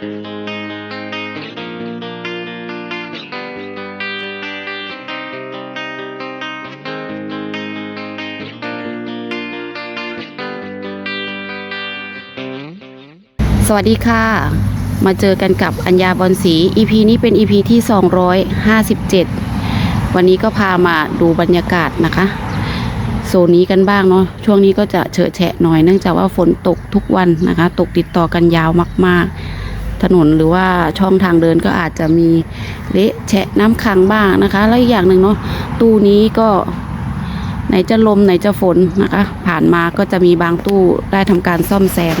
สวัสดีค่ะ มาเจอกันกับอัญญาบอลสี EP นี้เป็น EP ที่ 257 วันนี้ก็พามาดูบรรยากาศนะคะ โซนนี้กันบ้างเนาะช่วงนี้ก็จะเฉอะแฉะหน่อยเนื่องจากว่าฝนตกทุกวันนะคะ ตกติดต่อกันยาวมากๆ ถนนหรือว่าช่องทางเดินก็อาจจะมีเละแฉะน้ำขังบ้างนะคะ แล้วอีกอย่างหนึ่งเนาะตู้นี้ก็ไหนจะลมไหนจะฝนนะคะ ผ่านมาก็จะมีบางตู้ได้ทำการซ่อมแซม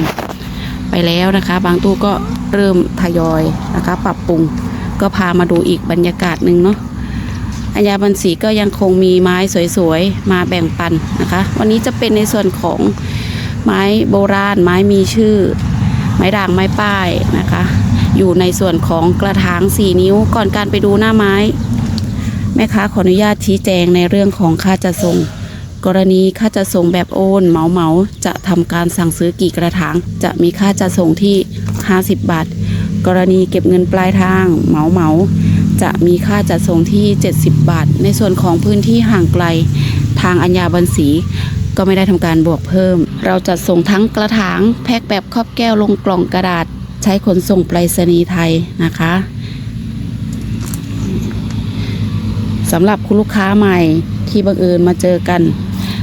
ไปแล้วนะคะ บางตู้ก็เริ่มทยอยนะคะ ปรับปรุงก็พามาดูอีกบรรยากาศหนึ่งเนาะอัญญาบันสีก็ยังคงมีไม้สวยๆ มาแบ่งปันนะคะ วันนี้จะเป็นในส่วนของไม้โบราณไม้มีชื่อ ไม้ด่างไม้ป้ายนะคะ อยู่ในส่วนของกระถางสี่นิ้วก่อนการไปดูหน้าไม้ แม่ค้าขออนุญาตชี้แจงในเรื่องของค่าจะส่ง กรณีค่าจะส่งแบบโอนเหมาเหมาจะทำการสั่งซื้อกี่กระถาง จะมีค่าจะส่งที่ 50 บาท กรณีเก็บเงินปลายทางเหมาเหมาจะมีค่าจัดส่งที่ 70 บาท ในส่วนของพื้นที่ห่างไกลทางอัญญาบันสี ก็ไม่ได้ทำการบวกเพิ่ม เราจัดส่งทั้งกระถางแพ็คแบบครอบแก้วลงกล่องกระดาษ ใช้ขนส่งไปรษณีย์ไทยนะคะสำหรับคุณลูกค้าใหม่ที่บังเอิญมาเจอกัน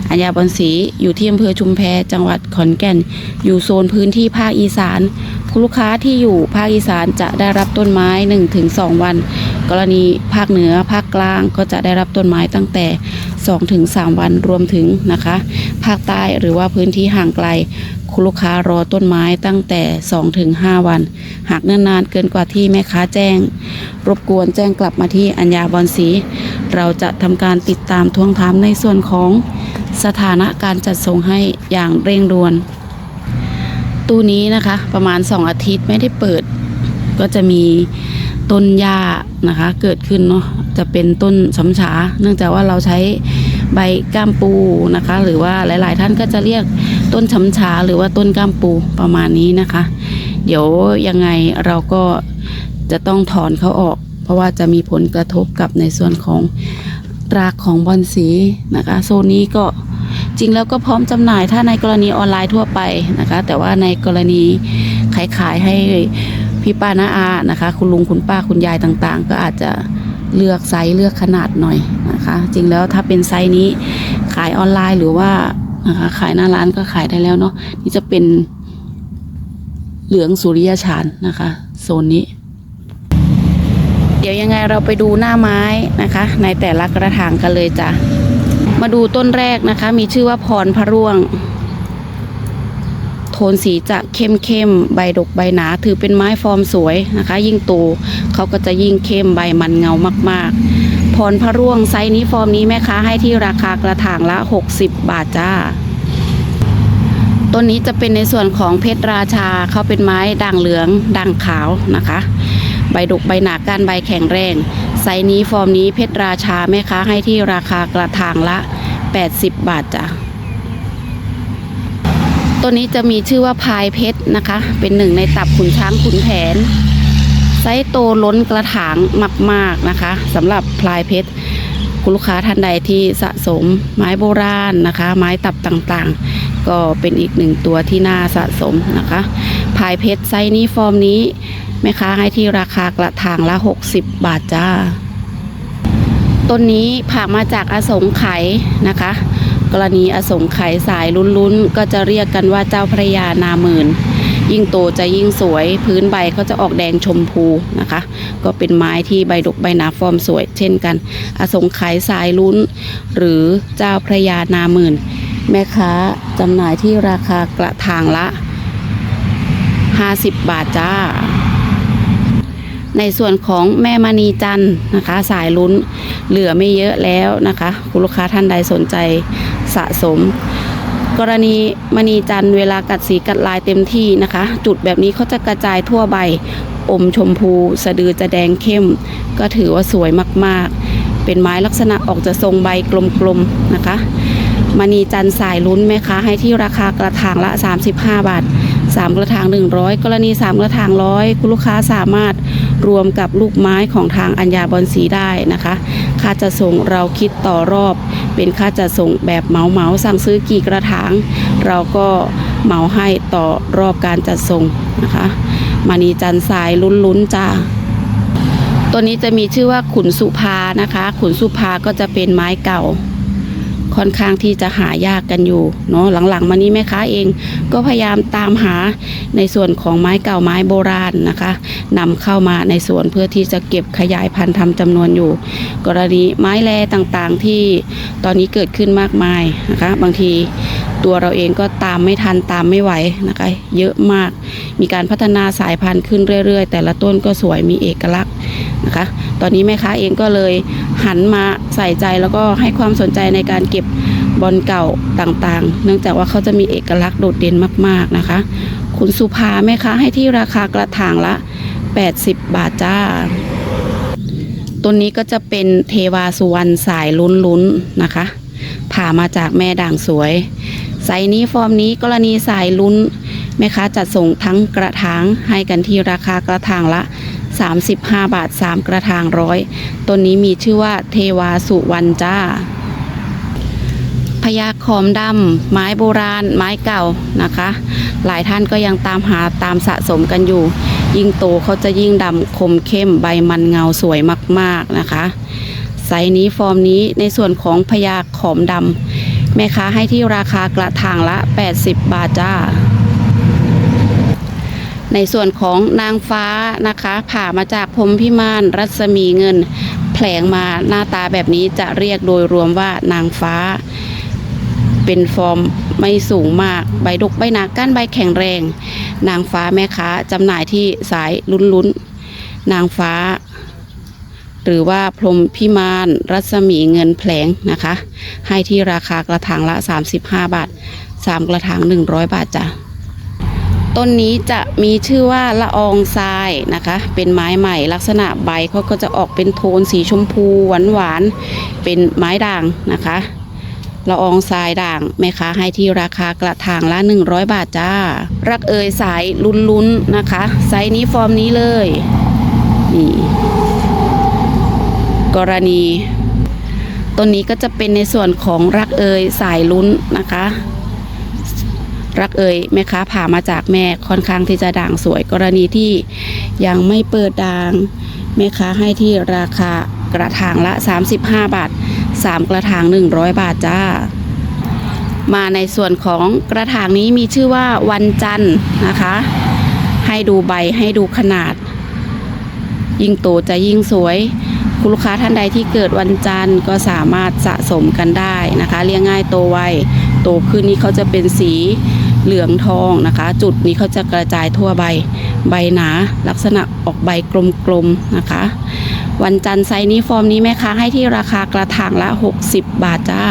อัญญาบอนศรีอยู่ที่อำเภอชุมแพจังหวัดขอนแก่น อยู่โซนพื้นที่ภาคอีสานคุณลูกค้าที่อยู่ภาคอีสานจะได้รับต้นไม้ 1-2 วัน กรณีภาคเหนือภาคกลางก็จะได้รับต้นไม้ตั้งแต่ 2-3 วันรวมถึงนะคะ ภาคใต้หรือว่าพื้นที่ห่างไกล คุณลูกค้ารอต้นไม้ตั้งแต่ 2-5 วัน หากเนิ่นนานเกินกว่าที่แม่ค้าแจ้ง รบกวนแจ้งกลับมาที่อัญญาบอนศรีเราจะทำการติดตามทวงถามในส่วนของสถานะการจัดส่งให้อย่างเร่งด่วน ตู้นี้นะคะประมาณ 2 อาทิตย์ไม่ได้เปิดก็จะมี ต้นหญ้านะคะ เกิดขึ้นเนาะจะเป็นต้นสำฉา เนื่องจากว่าเราใช้ใบก้ามปูนะคะ หรือว่าหลาย ๆ ท่านก็จะเรียกต้นฉำฉาหรือว่าต้นก้ามปูประมาณนี้นะคะ เดี๋ยวยังไงเราก็จะต้องถอนเขาออก เพราะว่าจะมีผลกระทบกับในส่วนของรากของบอนสีนะคะ โซนนี้ก็จริงแล้วก็พร้อมจำหน่ายถ้าในกรณีออนไลน์ทั่วไปนะคะ แต่ว่าในกรณีขายขายให้ พี่ป้าน้าอานะคะ คุณลุงคุณป้าคุณยายต่างๆ ก็อาจจะเลือกไซส์เลือกขนาดหน่อยนะคะ จริงแล้วถ้าเป็นไซส์นี้ขายออนไลน์หรือว่านะคะขายหน้าร้านก็ขายได้แล้วเนาะนี่จะเป็นเหลืองสุริยชานนะคะโซนนี้ เดี๋ยวยังไงเราไปดูหน้าไม้นะคะ ในแต่ละกระถางกันเลยจ้ะมาดูต้นแรกนะคะ มีชื่อว่าพรพระร่วง ทนสีจะเข้มเข้มๆใบดกใบหนา ถือเป็นไม้ฟอร์มสวยนะคะ ยิ่งโตเขาก็จะยิ่งเข้มใบมันเงามากๆ พรพระร่วงไซส์นี้ฟอร์มนี้แม่ค้าให้ที่ราคากระถางละ 60 บาทจ้าต้นนี้จะเป็นในส่วนของเพชรราชาเขาเป็นไม้ด่างเหลืองด่างขาวนะคะ ใบดกใบหนาก้านใบแข็งแรงไซส์นี้ฟอร์มนี้เพชรราชาแม่ค้าให้ที่ราคากระถางละ 80 บาทจ้ะ ต้นนี้จะมีชื่อว่าพายเพชรนะคะ เป็นหนึ่งในตับขุนช้างขุนแผน ไซส์โตล้นกระถางมาก ๆนะคะสำหรับพลายเพชรคุณลูกค้าท่านใดที่สะสมไม้โบราณนะคะ ไม้ตับต่างๆ ก็เป็นอีกหนึ่งตัวที่น่าสะสมนะคะพายเพชรไซส์นี้ฟอร์มนี้แม่ค้าให้ที่ราคากระถางละ 60 บาทจ้าต้นนี้ผ่ามาจากอสงไขยนะคะ กรณีอสงไขยสายลุ้นๆ ก็จะเรียกกันว่าเจ้าพระยานาหมื่น ยิ่งโตจะยิ่งสวย พื้นใบเขาจะออกแดงชมพูนะคะ ก็เป็นไม้ที่ใบดกใบหนาฟอร์มสวย เช่นกัน อสงไขยสายลุ้น หรือเจ้าพระยานาหมื่น แม่ค้าจำหน่ายที่ราคากระถางละ 50 บาทจ้า ในส่วนของแม่มณีจันทร์นะคะ สายลุ้นเหลือไม่เยอะแล้วนะคะคุณลูกค้าท่านใดสนใจสะสม กรณีมณีจันทร์เวลากัดสีกัดลายเต็มที่นะคะ จุดแบบนี้เขาจะกระจายทั่วใบอมชมพู สะดือจะแดงเข้ม ก็ถือว่าสวยมากๆ เป็นไม้ลักษณะออกจะทรงใบกลมๆนะคะมณีจันทร์สายลุ้นแม่ค้าให้ที่ราคากระถางละ 35 บาท 3 กระถาง 100 กรณี 3 กระถางร้อยคุณลูกค้าสามารถรวมกับลูกไม้ของทางอัญญาบอนสีได้นะคะ ค่าจะส่งเราคิดต่อรอบ เป็นค่าจะส่งแบบเหมาเหมาสั่งซื้อกี่กระถาง เราก็เหมาให้ต่อรอบการจัดส่งนะคะมานีจันทร์สายลุ้นๆจ้าตัวนี้จะมีชื่อว่าขุนสุภานะคะ ขุนสุภาก็จะเป็นไม้เก่า ค่อนข้างที่จะหายากกันอยู่เนาะหลังๆ มานี้แม่ค้าเองก็พยายามตามหาในส่วนของไม้เก่าไม้โบราณนะคะนำเข้ามาในสวนเพื่อที่จะเก็บขยายพันธุ์ทำจำนวนอยู่ กรณีไม้แลต่างๆที่ตอนนี้เกิดขึ้นมากมายนะคะ บางที ตัวเราเองก็ตามไม่ทันตามไม่ไหวนะคะ เยอะมาก มีการพัฒนาสายพันธุ์ขึ้นเรื่อย ๆ แต่ละต้นก็สวยมีเอกลักษณ์นะคะ ตอนนี้แม่ค้าเองก็เลยหันมาใส่ใจแล้วก็ให้ความสนใจในการเก็บบอลเก่าต่างๆ เนื่องจากว่าเขาจะมีเอกลักษณ์โดดเด่นมากๆนะคะ คุณสุภาแม่ค้าให้ที่ราคากระถางละ 80 บาทจ้าต้นนี้ก็จะเป็นเทวาสุวรรณสายลุ้นๆนะคะ ผ่ามาจากแม่ด่างสวยไซนี้ฟอร์มนี้กรณีสายลุ้นแม่ค้าจัดส่งทั้งกระถางให้กันที่ราคากระถางละ 35 บาท 3 กระถางร้อยต้นนี้มีชื่อว่าเทวาสุวรรณจ้าพญาขอมดำ ไม้โบราณ ไม้เก่านะคะ หลายท่านก็ยังตามหาตามสะสมกันอยู่ ยิ่งโตเขาจะยิ่งดำคมเข้มใบมันเงาสวยมาก ๆนะคะ ไซส์นี้ฟอร์มนี้ในส่วนของพญาขอมดำแม่ค้าให้ที่ราคากระถางละ 80 บาทจ้า ในส่วนของนางฟ้านะคะ ผ่ามาจากพรมพิมานรัศมีเงิน แผลงมาหน้าตาแบบนี้จะเรียกโดยรวมว่านางฟ้า เป็นฟอร์มไม่สูงมาก ใบดกใบหนาก้านใบแข็งแรง นางฟ้าแม่ค้าจำหน่ายที่สายลุ้นๆนางฟ้า หรือว่าพรมพิมานรัศมีเงินแผลงนะคะ ให้ที่ราคากระถางละ 35 บาท 3 กระถาง 100 บาทจ้ะต้นนี้จะมีชื่อว่าละอองทรายนะคะ เป็นไม้ใหม่ลักษณะใบเขาก็จะออกเป็นโทนสีชมพูหวานหวานๆเป็นไม้ด่างนะคะละอองทรายด่างแม่ค้าให้ที่ราคากระถางละ 100 บาทจ้า รักเอยสายลุ้นๆนะคะ ไซส์นี้ฟอร์มนี้เลยนี่ กรณีต้นนี้ก็จะเป็นในส่วนของรักเอยสายลุ้นนะคะ รักเอยแม่ค้าผ่ามาจากแม่ค่อนข้างที่จะด่างสวยกรณีที่ยังไม่เปิดด่างแม่ค้าให้ที่ราคากระถางละ 35 บาท 3 กระถาง 100 บาทจ้า มาในส่วนของกระถางนี้มีชื่อว่าวันจันทร์นะคะ ให้ดูใบให้ดูขนาด ยิ่งโตจะยิ่งสวย คุณลูกค้าท่านใดที่เกิดวันจันทร์ก็สามารถสะสมกันได้นะคะเลี้ยงง่ายโตไวโตขึ้นนี้เขาจะเป็นสีเหลืองทองนะคะ จุดนี้เขาจะกระจายทั่วใบใบหนา ลักษณะออกใบกลมๆนะคะ วันจันทร์ไซนี้ฟอร์มนี้แม่ค้าให้ที่ราคากระถางละ 60 บาทจ้า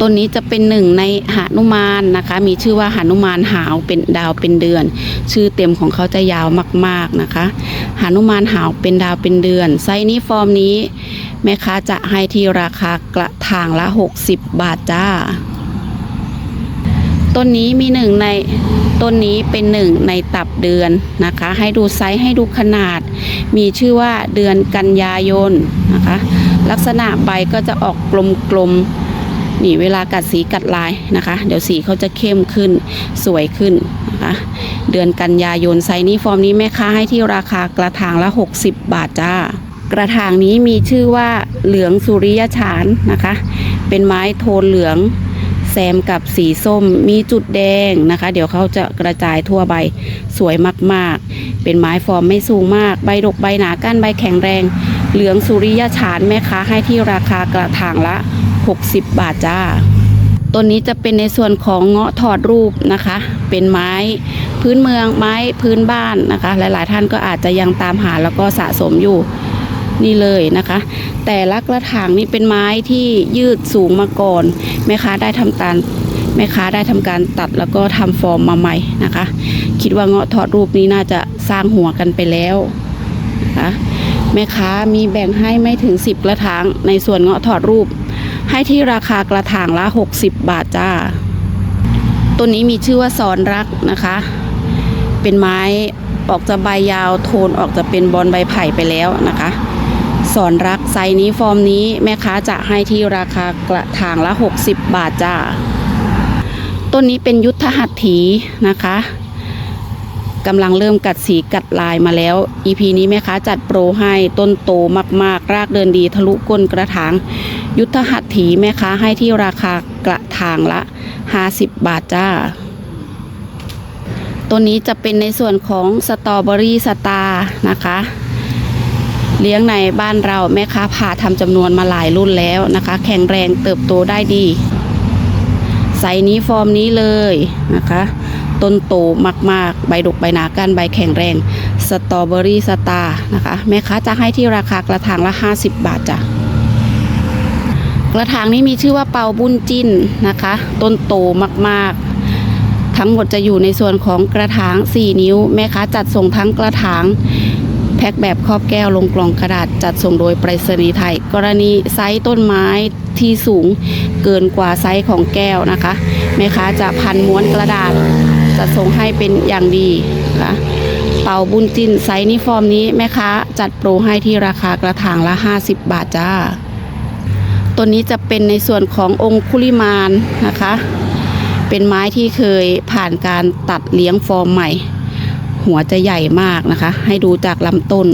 ต้นนี้จะเป็นหนึ่งในหานุมานนะคะ มีชื่อว่าหานุมานหาวเป็นดาวเป็นเดือน ชื่อเต็มของเขาจะยาวมากๆนะคะหานุมานหาวเป็นดาวเป็นเดือน ไซนี้ฟอร์มนี้ แม่ค้าจะให้ที่ราคากระถางละ 60 บาทจ้าต้นนี้มีหนึ่งในต้นนี้เป็นหนึ่งในตับเดือนนะคะ ให้ดูไซส์ให้ดูขนาด มีชื่อว่าเดือนกันยายนนะคะ ลักษณะใบก็จะออกกลมๆ นี่เวลากัดสีกัดลายนะคะ เดี๋ยวสีเขาจะเข้มขึ้นสวยขึ้นนะคะเดือนกันยายนไซนี้ฟอร์มนี้แม่ค้าให้ที่ราคากระถางละ 60 บาทจ้ากระถางนี้มีชื่อว่าเหลืองสุริยฉานนะคะ เป็นไม้โทนเหลืองแซมกับสีส้มมีจุดแดงนะคะ เดี๋ยวเขาจะกระจายทั่วใบสวยมากๆ เป็นไม้ฟอร์มไม่สูงมาก ใบดกใบหนาก้านใบแข็งแรง เหลืองสุริยฉานแม่ค้าให้ที่ราคากระถางละ 60 บาทจ้าต้นนี้จะเป็นในส่วนของเงาะถอดรูปนะคะ เป็นไม้พื้นเมืองไม้พื้นบ้านนะคะ หลายๆ ท่านก็อาจจะยังตามหาแล้วก็สะสมอยู่นี่เลยนะคะ แต่ละกระถางนี่เป็นไม้ที่ยืดสูงมาก่อนแม่ค้าได้ทำการแม่ค้าได้ทำการตัดแล้วก็ทำฟอร์มมาใหม่นะคะ คิดว่าเงาะถอดรูปนี้น่าจะสร้างหัวกันไปแล้วนะคะแม่ค้ามีแบ่งให้ไม่ถึง 10 กระถางในส่วนเงาะถอดรูป ให้ที่ราคากระถางละ 60 บาทจ้า ตัวนี้มีชื่อว่าสอนรักนะคะ เป็นไม้ออกจะใบยาวโทนออกจะเป็นบอลใบไผ่ไปแล้วนะคะ สอนรักไซนี้ฟอร์มนี้แม่ค้าจะให้ที่ราคากระถางละ 60 บาทจ้าต้นนี้เป็นยุทธหัตถีนะคะกำลังเริ่มกัดสีกัดลายมาแล้ว EP นี้แม่ค้าจัดโปรให้ต้นโตมาก ๆ รากเดินดีทะลุก้นกระถาง ยุทธหัตถีแม่ค้าให้ที่ราคากระถางละ50บาทจ้า ตัวนี้จะเป็นในส่วนของสตรอเบอรี่สตาร์นะคะ เลี้ยงในบ้านเราแม่ค้าผ่าทำจำนวนมาหลายรุ่นแล้วนะคะ แข็งแรงเติบโตได้ดีไซนี้ฟอร์มนี้เลยนะคะ ต้นโตมากๆ ใบดกใบหนาก้านใบแข็งแรง สตรอเบอรี่สตาร์นะคะ แม่ค้าจะให้ที่ราคากระถางละ 50 บาทจ้ะ กระถางนี้มีชื่อว่าเปาบุญจินนะคะ ต้นโตมากๆ ทั้งหมดจะอยู่ในส่วนของกระถาง 4 นิ้ว แม่ค้าจัดส่งทั้งกระถาง แพ็คแบบครอบแก้วลงกล่องกระดาษจัดส่งโดยไปรษณีย์ไทย กรณีไซส์ต้นไม้ที่สูงเกินกว่าไซส์ของแก้วนะคะ แม่ค้าจะพันม้วนกระดาษจัดส่งให้เป็นอย่างดีนะคะเป่าบุญจินไซส์นิฟอร์มนี้แม่ค้าจัดโปรให้ที่ราคากระถางละ 50 บาทจ้า ตัวนี้จะเป็นในส่วนขององคุลิมานนะคะ เป็นไม้ที่เคยผ่านการตัดเลี้ยงฟอร์มใหม่ หัวจะใหญ่มากนะคะ ให้ดูจากลำต้น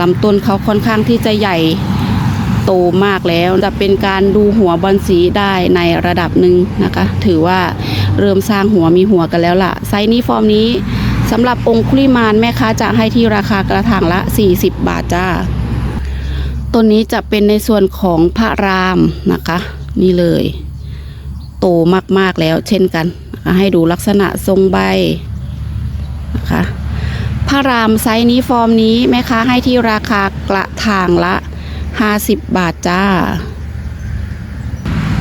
ลำต้นเขาค่อนข้างที่จะใหญ่โตมากแล้วจะเป็นการดูหัวบอลสีได้ในระดับหนึ่งนะคะ ถือว่าเริ่มสร้างหัวมีหัวกันแล้วล่ะ ไซส์นี้ฟอร์มนี้สำหรับองคุลิมานแม่ค้าจะให้ที่ราคากระถางละ 40 บาทจ้า ต้นนี้จะเป็นในส่วนของพระรามนะคะ นี่เลย โตมากๆแล้วเช่นกันให้ดูลักษณะทรงใบนะคะพระรามไซส์นี้ฟอร์มนี้แม่ค้าให้ที่ราคากระถางละ 50 บาทจ้า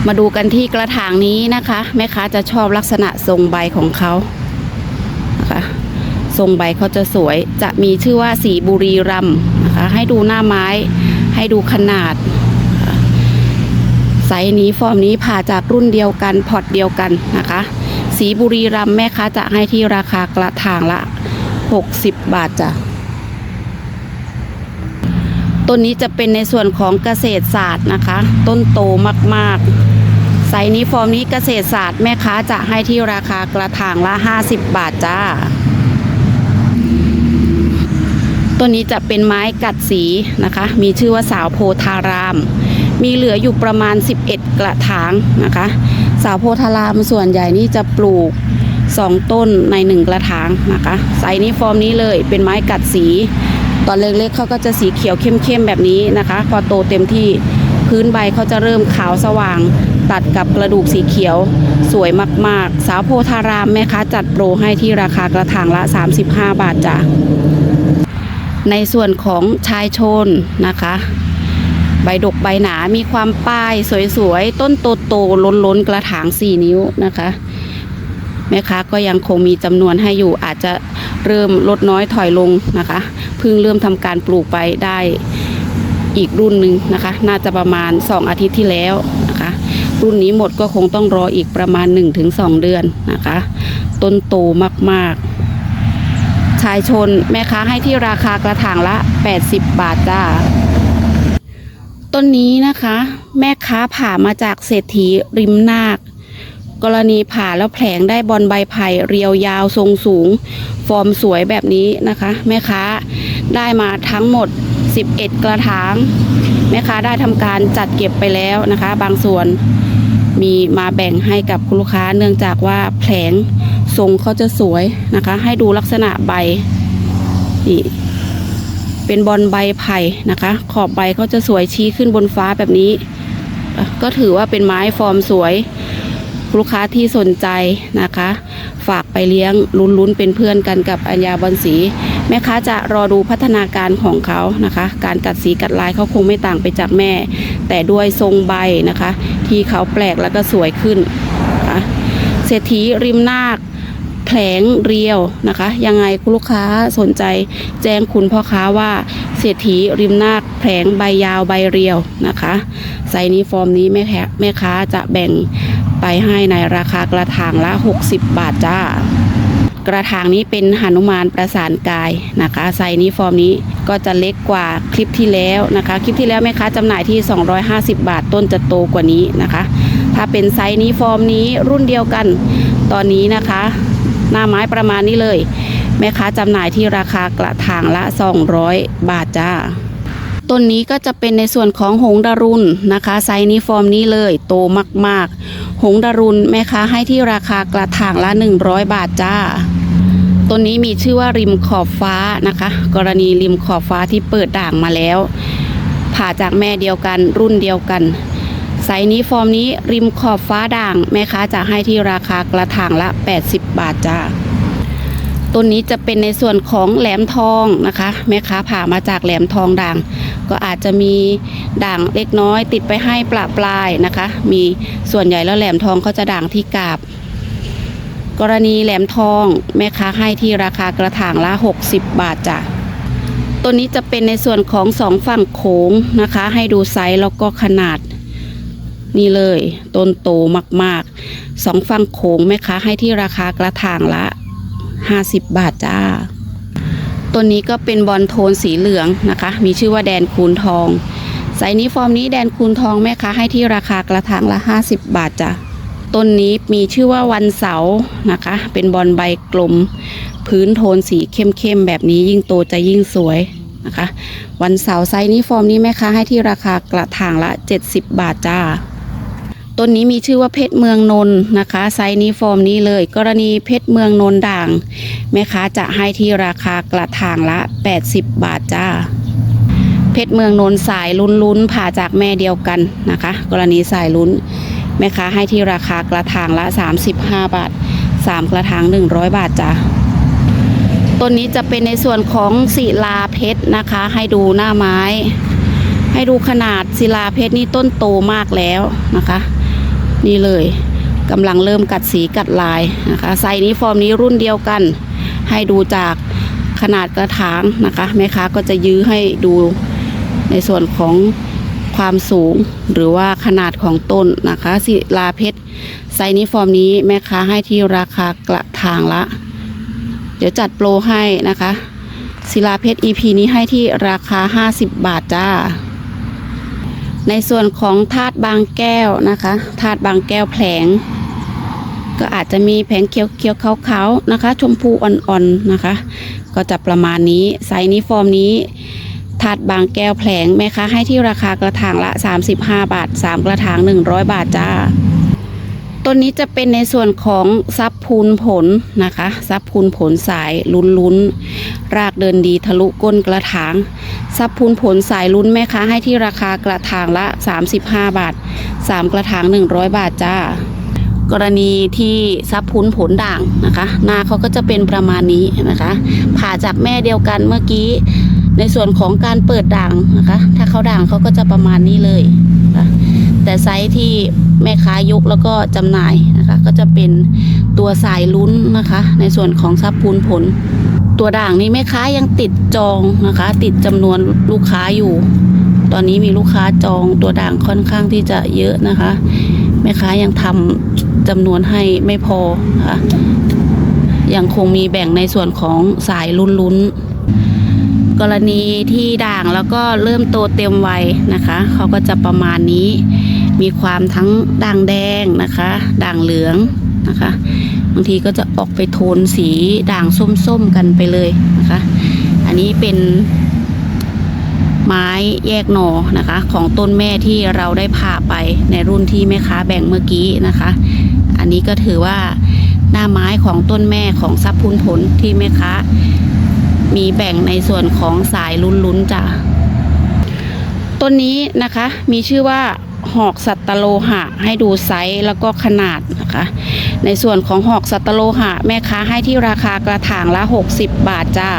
มาดูกันที่กระถางนี้นะคะ แม่ค้าจะชอบลักษณะทรงใบของเขา ทรงใบเขาจะสวยจะมีชื่อว่าสีบุรีรัมนะคะให้ดูหน้าไม้ให้ดูขนาดไซส์นี้ฟอร์มนี้ผ่าจากรุ่นเดียวกันพอร์ตเดียวกันนะคะ สีบุรีรัมแม่ค้าจะให้ที่ราคากระถางละ 60 บาทจ้ะต้นนี้จะเป็นในส่วนของเกษตรศาสตร์นะคะ ต้นโตมากๆ ไซส์นี้ฟอร์มนี้เกษตรศาสตร์แม่ค้าจะให้ที่ราคากระถางละ 50 บาทจ้า ตัวนี้จะเป็นไม้กัดสีนะคะ มีชื่อว่าสาวโพธาราม มีเหลืออยู่ประมาณ 11 กระถางนะคะ สาวโพธารามส่วนใหญ่นี่จะปลูก 2 ต้นใน 1 กระถางนะคะไซส์นี้ฟอร์มนี้เลยเป็นไม้กัดสี ตอนเล็กๆเขาก็จะสีเขียวเข้มๆแบบนี้นะคะ พอโตเต็มที่พื้นใบเขาจะเริ่มขาวสว่าง ตัดกับกระดูกสีเขียว สวยมากๆ สาวโพธารามแม่ค้าจัดโปรให้ที่ราคากระถางละ 35 บาทจ้ะ ในส่วนของชายชนนะคะ ใบดกใบหนามีความป้ายสวยๆ ต้นโตๆล้นๆกระถาง 4 นิ้วนะคะ แม่ค้าก็ยังคงมีจำนวนให้อยู่อาจจะเริ่มลดน้อยถอยลงนะคะ เพิ่งเริ่มทำการปลูกไปได้อีกรุ่นหนึ่งนะคะ น่าจะประมาณ 2 อาทิตย์ที่แล้วนะคะ รุ่นนี้หมดก็คงต้องรออีกประมาณ 1-2 เดือนนะคะ ต้นโตมากๆ ชายชน แม่ค้าให้ที่ราคากระถางละ 80 บาทจ้าต้นนี้นะคะ แม่ค้าผ่ามาจากเศรษฐีริมนาค กรณีผ่าแล้วแผลงได้บอลใบไผ่เรียวยาวทรงสูง ฟอร์มสวยแบบนี้นะคะ แม่ค้าได้มาทั้งหมด 11 กระถาง แม่ค้าได้ทำการจัดเก็บไปแล้วนะคะ บางส่วนมีมาแบ่งให้กับคุณลูกค้าเนื่องจากว่าแผลง ทรงเขาจะสวยนะคะ ให้ดูลักษณะใบนี่เป็นบอลใบไผ่นะคะ ขอบใบเขาจะสวยชี้ขึ้นบนฟ้าแบบนี้ ก็ถือว่าเป็นไม้ฟอร์มสวย ลูกค้าที่สนใจนะคะ ฝากไปเลี้ยงลุ้นๆ เป็นเพื่อนกันกับอัญญาบอลสีแม่ค้าจะรอดูพัฒนาการของเขานะคะ การกัดสีกัดลายเขาคงไม่ต่างไปจากแม่ แต่ด้วยทรงใบนะคะ ที่เขาแปลกแล้วก็สวยขึ้นนะะเศรษฐีริมนาค แผลงเรียวนะคะ ยังไงคุณลูกค้าสนใจแจ้งคุณพ่อค้าว่าเศรษฐีริมนาคแผลงใบยาวใบเรียวนะคะไซนี้ฟอร์มนี้แม่แม่ค้าจะแบ่งไปให้ในราคากระถางละ 60 บาทจ้ากระถางนี้เป็นหนุมานประสานกายนะคะไซนี้ฟอร์มนี้ก็จะเล็กกว่าคลิปที่แล้วนะคะ คลิปที่แล้วแม่ค้าจำหน่ายที่ 250 บาทต้นจะโตกว่านี้นะคะ ถ้าเป็นไซนี้ฟอร์มนี้รุ่นเดียวกันตอนนี้นะคะ หน้าไม้ประมาณนี้เลย แม่ค้าจำหน่ายที่ราคากระถางละ 200 บาทจ้าต้นนี้ก็จะเป็นในส่วนของหงดารุนนะคะไซส์นี้ฟอร์มนี้เลยโตมากๆ หงดารุนแม่ค้าให้ที่ราคากระถางละ 100 บาทจ้าต้นนี้มีชื่อว่าริมขอบฟ้านะคะ กรณีริมขอบฟ้าที่เปิดด่างมาแล้ว ผ่าจากแม่เดียวกันรุ่นเดียวกัน ไซส์นี้ฟอร์มนี้ริมขอบฟ้าด่างแม่ค้าจะให้ที่ราคากระถางละ 80 บาทจ้าต้นนี้จะเป็นในส่วนของแหลมทองนะคะ แม่ค้าผ่ามาจากแหลมทองด่าง ก็อาจจะมีด่างเล็กน้อย ติดไปให้ปลาปลายนะคะ มีส่วนใหญ่แล้วแหลมทองเขาจะด่างที่กาบ กรณีแหลมทอง แม่ค้าให้ที่ราคากระถางละ 60 บาทจ้ะตัวนี้จะเป็นในส่วนของสองฝั่งโขงนะคะ ให้ดูไซส์แล้วก็ขนาด นี่เลยต้นโตมากๆสองฝั่งโขงแม่ค้าให้ที่ราคากระถางละ 50 บาทจ้าตัวนี้ก็เป็นบอลโทนสีเหลืองนะคะ มีชื่อว่าแดนคูณทองไซนี้ฟอร์มนี้แดนคูณทองแม่ค้าให้ที่ราคากระถางละ 50 บาทจ้ะต้นนี้มีชื่อว่าวันเสาร์นะคะ เป็นบอลใบกลม พื้นโทนสีเข้มๆแบบนี้ยิ่งโตจะยิ่งสวยนะคะ วันเสาร์ไซส์นี้ฟอร์มนี้แม่ค้าให้ที่ราคากระถางละ 70 บาทจ้า ต้นนี้มีชื่อว่าเพชรเมืองนน์นะคะ ไซส์นี้ฟอร์มนี้เลย กรณีเพชรเมืองนน์ด่าง แม่ค้าจะให้ที่ราคากระถางละ 80 บาทจ้า เพชรเมืองนน์สายลุ้นลุ้นผ่าจากแม่เดียวกันนะคะ กรณีสายลุ้น แม่ค้าให้ที่ราคากระถางละ 35 บาท 3 กระถาง 100 บาทจ้าต้นนี้จะเป็นในส่วนของศิลาเพชรนะคะ ให้ดูหน้าไม้ให้ดูขนาดศิลาเพชรนี่ต้นโตมากแล้วนะคะ นี่เลยกำลังเริ่มกัดสีกัดลายนะคะไซนี้ฟอร์มนี้รุ่นเดียวกัน ให้ดูจากขนาดกระถางนะคะแม่ค้าก็จะยื้อให้ดูในส่วนของความสูงหรือว่าขนาดของต้นนะคะศิลาเพชรไซนี้ฟอร์มนี้แม่ค้าให้ที่ราคากระถางละ เดี๋ยวจัดโปรให้นะคะศิลาเพชร EP นี้ให้ที่ราคา 50 บาทจ้า ในส่วนของธาตุบางแก้วนะคะธาตุบางแก้วแผลง ก็อาจจะมีแผงเขียวๆขาวๆนะคะ ชมพูอ่อนๆนะคะ ก็จะประมาณนี้ไซส์นี้ฟอร์มนี้ถาดบางแก้วแผลงแม่ค้าให้ที่ราคากระถางละ 35 บาท 3 กระถาง 100 บาทจ้า ต้นนี้จะเป็นในส่วนของซับ พูนผลนะคะซับพูนผลสายลุ้นลุ้นรากเดินดีทะลุก้นกระถางซับพูนผลสายลุ้นแม่ค้าให้ที่ราคากระถางละ 35 บาท 3 กระถาง 100 บาทจ้ากรณีที่ซับพูนผลด่างนะคะหน้าเขาก็จะเป็นประมาณนี้นะคะผ่าจากแม่เดียวกันเมื่อกี้ ในส่วนของการเปิดด่างนะคะ ถ้าเขาด่างเขาก็จะประมาณนี้เลยนะคะ แต่ไซส์ที่แม่ค้ายกแล้วก็จำหน่ายนะคะ ก็จะเป็นตัวสายลุ้นนะคะ ในส่วนของซับพูนผล ตัวด่างนี้แม่ค้ายังติดจองนะคะ ติดจำนวนลูกค้าอยู่ ตอนนี้มีลูกค้าจองตัวด่างค่อนข้างที่จะเยอะนะคะ แม่ค้ายังทำจำนวนให้ไม่พอนะคะยังคงมีแบ่งในส่วนของสายลุ้นๆ กรณีที่ด่างแล้วก็เริ่มโตเต็มวัยนะคะ เขาก็จะประมาณนี้ มีความทั้งด่างแดงนะคะ ด่างเหลืองนะคะ บางทีก็จะออกไปโทนสีด่างส้มๆกันไปเลยนะคะ อันนี้เป็นไม้แยกหนอนะคะ ของต้นแม่ที่เราได้ผ่าไปในรุ่นที่แม่ค้าแบ่งเมื่อกี้นะคะ อันนี้ก็ถือว่าหน้าไม้ของต้นแม่ของซับพูนผลที่แม่ค้ามีแบ่งในส่วนของสายลุ้นๆจ้ะต้นนี้นะคะมีชื่อว่า หอกสัตโลหะ ให้ดูไซส์แล้วก็ขนาดนะคะ ในส่วนของหอกสัตตโลหะ แม่ค้าให้ที่ราคากระถางละ 60 บาทจ้า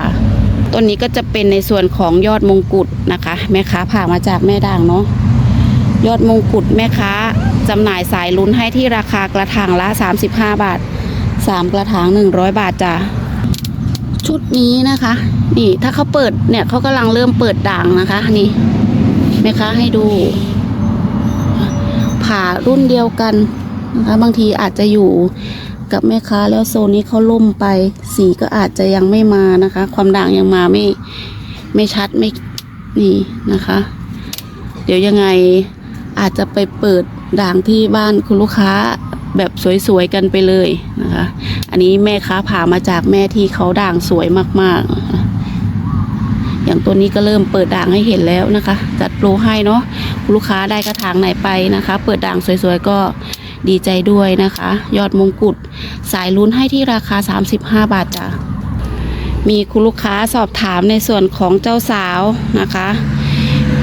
ต้นนี้ก็จะเป็นในส่วนของยอดมงกุฎนะคะ แม่ค้าผ่ามาจากแม่ด่างเนาะยอดมงกุฎแม่ค้าจำหน่ายสายลุ้นให้ที่ราคากระถางละ 35 บาท 3 กระถาง 100 บาทจ้ะชุดนี้นะคะ นี่ถ้าเขาเปิดเนี่ยเขากำลังเริ่มเปิดด่างนะคะ นี่แม่ค้าให้ดูารุ่นเดียวกันนะคะ บางทีอาจจะอยู่กับแม่ค้าแล้วโซนนี้เขาล่มไป สีก็อาจจะยังไม่มานะคะ ความด่างยังมาไม่ไม่ชัดไม่นี่นะคะ เดี๋ยวยังไงอาจจะไปเปิดด่างที่บ้านคุณลูกค้าแบบสวยๆกันไปเลยนะคะ อันนี้แม่ค้าผ่ามาจากแม่ที่เขาด่างสวยมากๆนะะ อย่างตัวนี้ก็เริ่มเปิดด่างให้เห็นแล้วนะคะ จัดโปรให้เนาะคุลูกค้าได้กระถางไหนไปนะคะ เปิดด่างสวยๆก็ดีใจด้วยนะคะ ยอดมงกุฎสายลุ้นให้ที่ราคา 35 บาทจ้ะมีคุณลูกค้าสอบถามในส่วนของเจ้าสาวนะคะ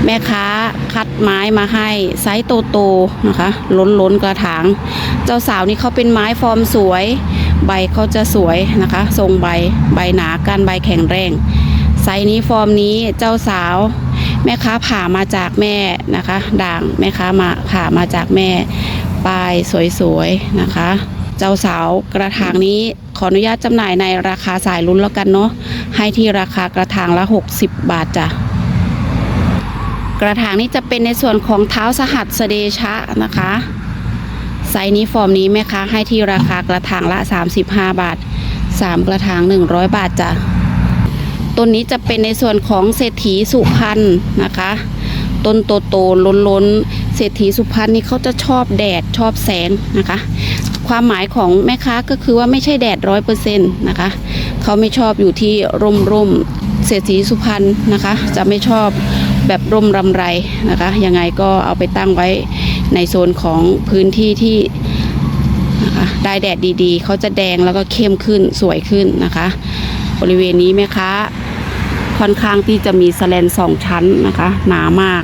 แม่ค้าคัดไม้มาให้ไซส์โตๆนะคะล้นล้นๆกระถาง เจ้าสาวนี่เขาเป็นไม้ฟอร์มสวย ใบเขาจะสวยนะคะ ทรงใบใบหนากานใบแข็งแรง ไซนี้ฟอร์มนี้เจ้าสาว แม่ค้าผ่ามาจากแม่นะคะ ด่างแม่ค้ามาผ่ามาจากแม่ปลายสวยๆนะคะ เจ้าสาวกระถางนี้ขออนุญาตจำหน่ายในราคาสายลุ้นแล้วกันเนาะให้ที่ราคากระถางละ 60 บาทจ้ะกระถางนี้จะเป็นในส่วนของเท้าสหัสเสเดชะนะคะไซส์นี้ฟอร์มนี้แม่ค้าให้ที่ราคากระถางละ 35 บาท 3 กระถาง 100 บาทจ้ะ ต้นนี้จะเป็นในส่วนของเศรษฐีสุพรรณนะคะ ต้นโตโตล้นล้นๆเศรษฐีสุพรรณนี่เขาจะชอบแดดชอบแสงนะคะ ความหมายของแม่ค้าก็คือว่าไม่ใช่แดดร้อยเปอร์เซ็นต์นะคะเขาไม่ชอบอยู่ที่ร่มร่มๆเศรษฐีสุพรรณนะคะ จะไม่ชอบแบบร่มรำไรนะคะยังไงก็เอาไปตั้งไว้ในโซนของพื้นที่ที่ได้แดดดีๆ เขาจะแดงแล้วก็เข้มขึ้นสวยขึ้นนะคะ บริเวณนี้แม่ค้า ค่อนข้างที่จะมีสแลนสองชั้นนะคะ หนามาก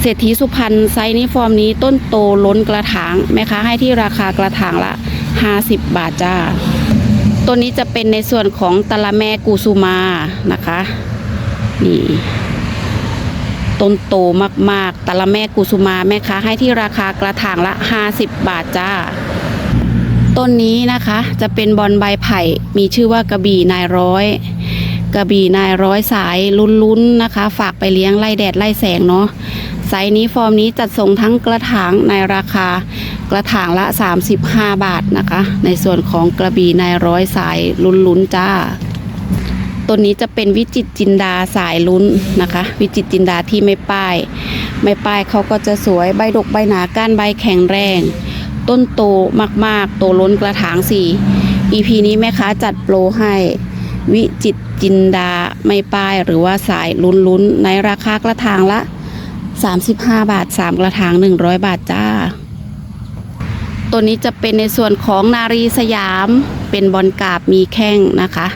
เศรษฐีสุพรรณไซส์นี้ฟอร์มนี้ต้นโตล้นกระถางแม่ค้าให้ที่ราคากระถางละ 50 บาทจ้าตัวนี้จะเป็นในส่วนของตะละแม่กุสุมานะคะนี่ต้นโตมากๆตะละแม่กุสุมาแม่ค้าให้ที่ราคากระถางละ 50 บาทจ้า ต้นนี้นะคะจะเป็นบอลใบไผ่มีชื่อว่ากระบี่นายร้อย กระบี่นายร้อยสายลุ้นๆนะคะ ฝากไปเลี้ยงไล่แดดไล่แสงเนาะไซส์นี้ฟอร์มนี้จัดส่งทั้งกระถางในราคากระถางละ 35 บาทนะคะ ในส่วนของกระบี่นายร้อยสายลุ้นๆจ้าต้นนี้จะเป็นวิจิตจินดาสายลุ้นนะคะ วิจิตจินดาที่ไม่ป้าย ไม่ป้ายเขาก็จะสวยใบดกใบหนาก้านใบแข็งแรง ต้นโตมากๆ โตล้นกระถางสี่ EP นี้แม่ค้าจัดโปรให้ วิจิตจินดาไม่ป้ายหรือว่าสายลุ้นๆในราคากระถางละ 35 บาท 3 กระถาง 100 บาทจ้า ตัวนี้จะเป็นในส่วนของนารีสยาม เป็นบอลกาบมีแข้งนะคะ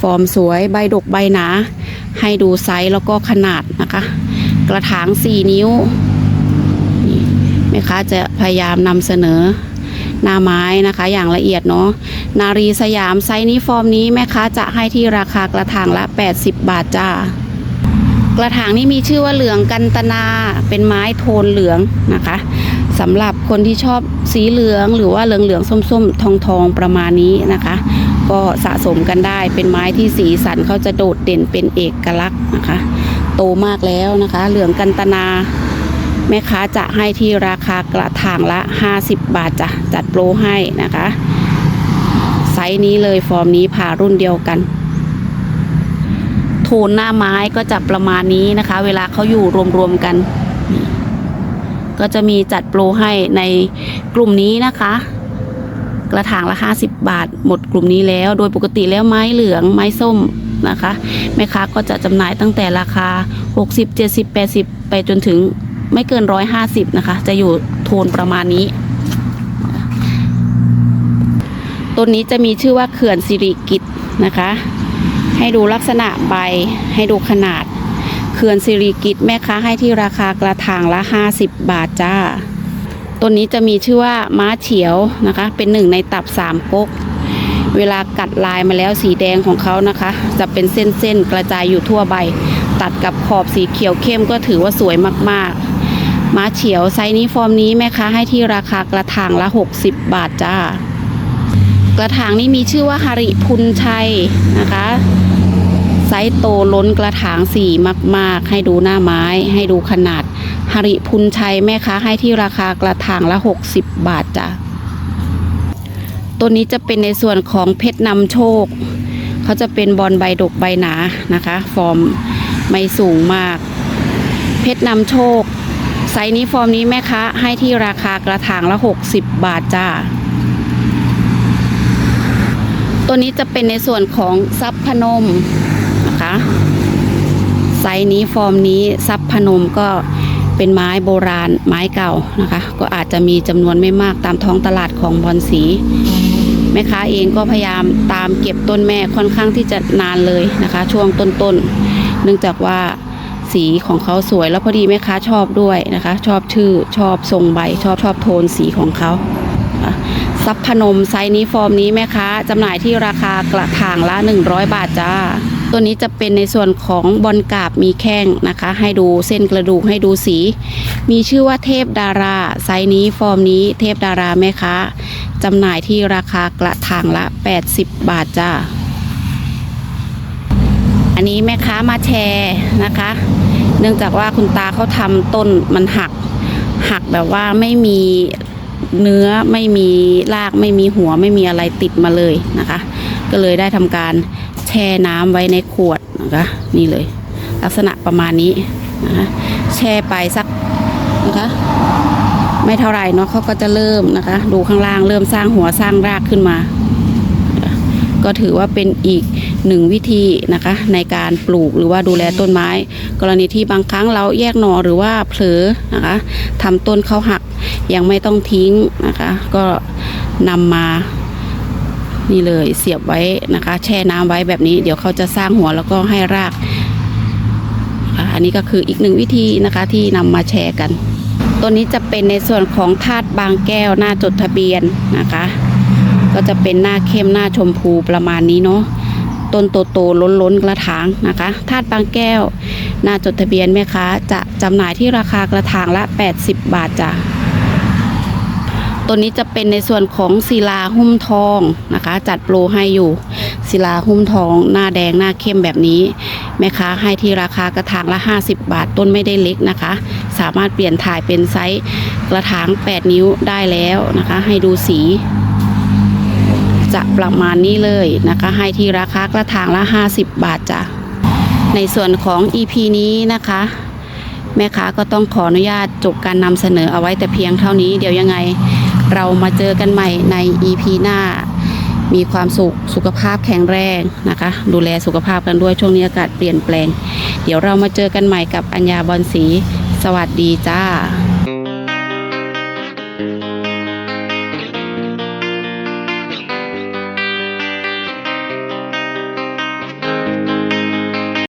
ฟอร์มสวยใบดกใบหนา ให้ดูไซส์แล้วก็ขนาดนะคะ กระถาง 4 นิ้วนี่แม่ค้าจะพยายามนำเสนอ หน้าไม้นะคะ อย่างละเอียดเนาะนารีสยามไซส์นี้ฟอร์มนี้แม่ค้าจะให้ที่ราคากระถางละ 80 บาทจ้ากระถางนี้มีชื่อว่าเหลืองกันตนาเป็นไม้โทนเหลืองนะคะสำหรับคนที่ชอบสีเหลืองหรือว่าเหลืองเหลืองส้มๆ ทองทองประมาณนี้นะคะ ก็สะสมกันได้เป็นไม้ที่สีสันเขาจะโดดเด่นเป็นเอกลักษณ์นะคะ โตมากแล้วนะคะ เหลืองกันตนา ม่ค้าจะให้ที่ราคากระถางละ 50 บาทจ้ะจัดโปรให้นะคะ ไซส์นี้เลยฟอร์มนี้ผ่ารุ่นเดียวกันโทนหน้าไม้ก็จะประมาณนี้นะคะ เวลาเขาอยู่รวมๆกัน ก็จะมีจัดโปรให้ในกลุ่มนี้นะคะ กระถางละ 50 บาท หมดกลุ่มนี้แล้ว โดยปกติแล้วไม้เหลืองไม้ส้มนะคะแม่ค้าก็จะจำหน่ายตั้งแต่ราคา 60 70 80 ไปจนถึง ไม่เกิน150นะคะ จะอยู่โทนประมาณนี้ต้นนี้จะมีชื่อว่าเขื่อนสิริกิตนะคะ ให้ดูลักษณะใบให้ดูขนาด เขื่อนสิริกิตแม่ค้าให้ที่ราคากระถางละ 50 บาทจ้าต้นนี้จะมีชื่อว่าม้าเฉียวนะคะ เป็นหนึ่งในตับสามก๊กเวลากัดลายมาแล้วสีแดงของเขานะคะ จะเป็นเส้นๆกระจายอยู่ทั่วใบ ตัดกับขอบสีเขียวเข้มก็ถือว่าสวยมากๆ ม้าเฉียวไซส์นี้ฟอร์มนี้แม่ค้าให้ที่ราคากระถางละ 60 บาทจ้า กระถางนี้มีชื่อว่าหริพุนชัยนะคะ ไซส์โตล้นกระถางสีมาก ๆ ให้ดูหน้าไม้ให้ดูขนาดหริพุนชัยแม่ค้าให้ที่ราคากระถางละ 60 บาทจ้ะตัวนี้จะเป็นในส่วนของเพชรนำโชค เขาจะเป็นบอลใบดกใบหนานะคะ ฟอร์มไม่สูงมาก เพชรนำโชค ไซส์นี้ฟอร์มนี้แม่ค้าให้ที่ราคากระถางละ 60 บาทจ้า ตัวนี้จะเป็นในส่วนของซับพนมนะคะ ไซส์นี้ฟอร์มนี้ซับพนมก็เป็นไม้โบราณไม้เก่านะคะ ก็อาจจะมีจำนวนไม่มากตามท้องตลาดของบอนสีแม่ค้าเองก็พยายามตามเก็บต้นแม่ค่อนข้างที่จะนานเลยนะคะ ช่วงต้นๆเนื่องจากว่า สีของเขาสวยแล้วพอดีแม่ค้าชอบด้วยนะคะ ชอบชื่อชอบทรงใบ ชอบชอบโทนสีของเขาซับพนมไซส์นี้ฟอร์มนี้แม่ค้าจำหน่ายที่ราคากระถางละ 100 บาทจ้า ตัวนี้จะเป็นในส่วนของบอลกาบมีแข้งนะคะ ให้ดูเส้นกระดูกให้ดูสี มีชื่อว่าเทพดาราไซส์นี้ฟอร์มนี้เทพดาราแม่ค้าจำหน่ายที่ราคากระถางละ 80 บาทจ้า นนี้แม่ค้ามาแชร์นะคะ เนื่องจากว่าคุณตาเขาทำต้นมันหัก หักแบบว่าไม่มีเนื้อไม่มีรากไม่มีหัวไม่มีอะไรติดมาเลยนะคะ ก็เลยได้ทำการแช่น้ำไว้ในขวดนะคะ นี่เลย ลักษณะประมาณนี้นะคะแช่ไปสักนะคะไม่เท่าไหร่เนาะเขาก็จะเริ่มนะคะ ดูข้างล่างเริ่มสร้างหัวสร้างรากขึ้นมา ก็ถือว่าเป็นอีก หนึ่งวิธีนะคะในการปลูกหรือว่าดูแลต้นไม้ กรณีที่บางครั้งเราแยกหน่อหรือว่าเผลอนะคะทำต้นเขาหักยังไม่ต้องทิ้งนะคะก็นำมานี่เลยเสียบไว้นะคะ แช่น้ำไว้แบบนี้เดี๋ยวเขาจะสร้างหัวแล้วก็ให้ราก อันนี้ก็คืออีกหนึ่งวิธีนะคะที่นำมาแชร์กัน ตัวนี้จะเป็นในส่วนของธาตุบางแก้วหน้าจดทะเบียนนะคะ ก็จะเป็นหน้าเข้มหน้าชมพูประมาณนี้เนาะ ต้นโตๆล้นๆกระถางนะคะธาตุบางแก้วหน้าจดทะเบียนแม่ค้าจะจำหน่ายที่ราคากระถางละ 80 บาทจ้ะตัวนี้จะเป็นในส่วนของศิลาหุ้มทองนะคะ จัดโปรให้อยู่ศิลาหุ้มทอง หน้าแดงหน้าเข้มแบบนี้ แม่ค้าให้ที่ราคากระถางละ 50 บาท ต้นไม่ได้เล็กนะคะ สามารถเปลี่ยนถ่ายเป็นไซส์กระถาง 8 นิ้วได้แล้วนะคะ ให้ดูสี จะประมาณนี้เลยนะคะ ให้ที่ราคากระถางละ 50 บาทจ้ะในส่วนของ EP นี้นะคะ แม่ค้าก็ต้องขออนุญาตจบการนำเสนอเอาไว้แต่เพียงเท่านี้เดี๋ยวยังไงเรามาเจอกันใหม่ใน EP หน้า มีความสุขสุขภาพแข็งแรงนะคะ ดูแลสุขภาพกันด้วยช่วงนี้อากาศเปลี่ยนแปลง เดี๋ยวเรามาเจอกันใหม่กับอัญญาบอลสี สวัสดีจ้า